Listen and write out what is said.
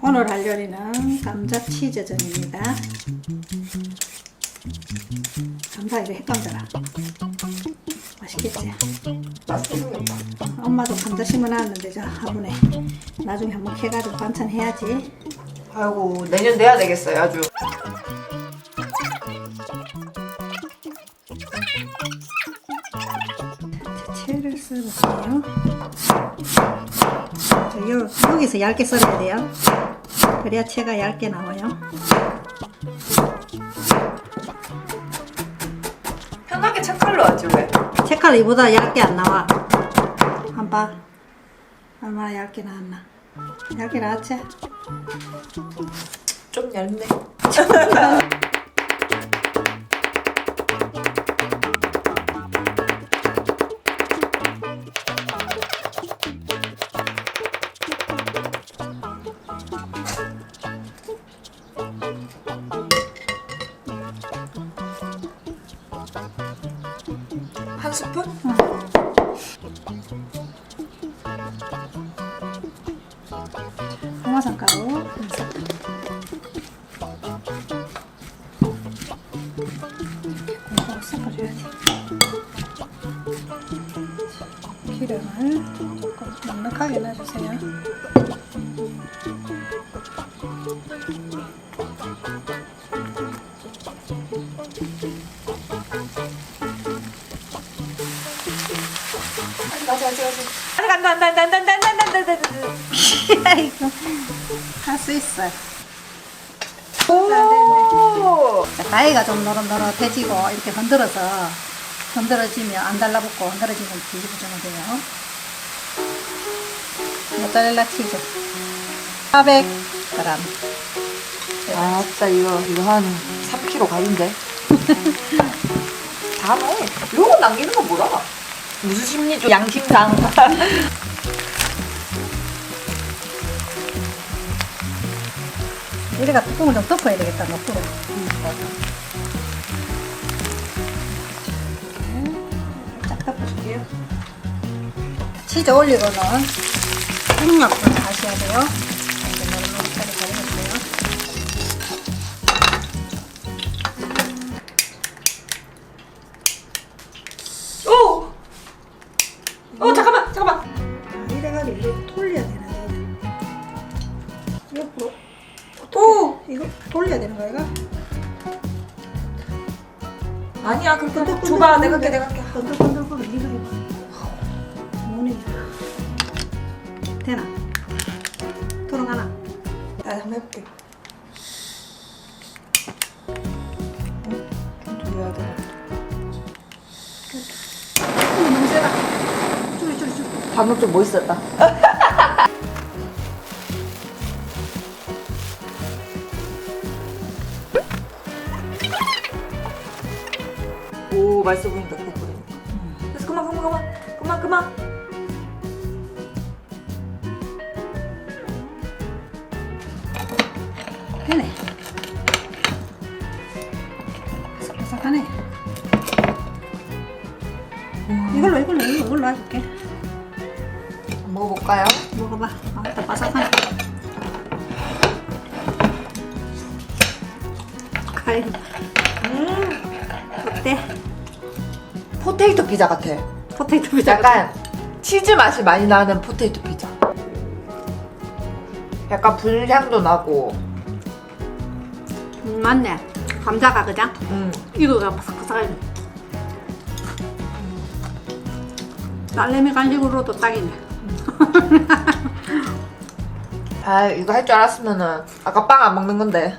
오늘 할 요리는 감자 치즈전입니다. 감자 이거 핵감자라. 맛있겠지? 엄마도 감자 심어놨는데 저 화분에 나중에 한번 캐가지고 반찬 해야지. 아이고 내년 돼야 되겠어요 아주. 채를. 저 요, 여기서 얇게 썰어야 돼요. 그래야 채가 얇게 나와요. 편하게 착칼로 하지 왜? 채칼 이보다 얇게 안 나와. 한 봐. 얼마나 얇게 나왔나. 얇게 나왔지? 좀 얇네. 한 스푼? 홍화산가루 한 스푼. 콩콩 섞어줘야지. 기름을 조금 넉넉하게 넣어주세요. 맞아. 아직 안돼 안돼 안돼 안돼 안돼 안돼 안돼 안돼. 아이고 할수 있어요. 오. 자, 가위가 좀 노릇노릇해지고 이렇게 흔들어서 흔들어지면 안 달라붙고 흔들어지면 뒤집어주면 돼요. 모짜렐라 치즈 400g 아 진짜 이거 이거 한 3kg 가는데. 다 넣어. 요거 남기는 건 뭐라? 무슨 심리죠? 양심상. 이래가 뚜껑을 좀 덮어야 되겠다 옆으로 쫙 덮어줄게요 치즈 올리고는 생약분 다시 해야 돼요 아, 이래가지고 이렇게 돌려야 되는데 옆으로 오. 이거 돌려야 되는 거야 이거? 아니야 그렇게 줘봐 내가 할게 내가 할게. 건들건들거려 이거 뭐니 되나? 돌아가나? 나 한번 해볼게. 방금 좀 멋있었다. 오 맛있어 보인다 보니까. 그래서 그만 그만 그만 그만 그만. 바삭바삭하네 이걸로 이걸로 이걸로 해줄게 먹어볼까요? 먹어봐 아, 일단 바삭하네 가위 음 어때? 포테이토 피자 같아. 포테이토 피자 약간 치즈 맛이 많이 나는 포테이토 피자. 약간 불향도 나고. 음, 맞네 감자가 그냥 음. 이거가 바삭바삭하네 딸내미 간식으로도 딱이네 아 이거 할 줄 알았으면은 아까 빵 안 먹는 건데.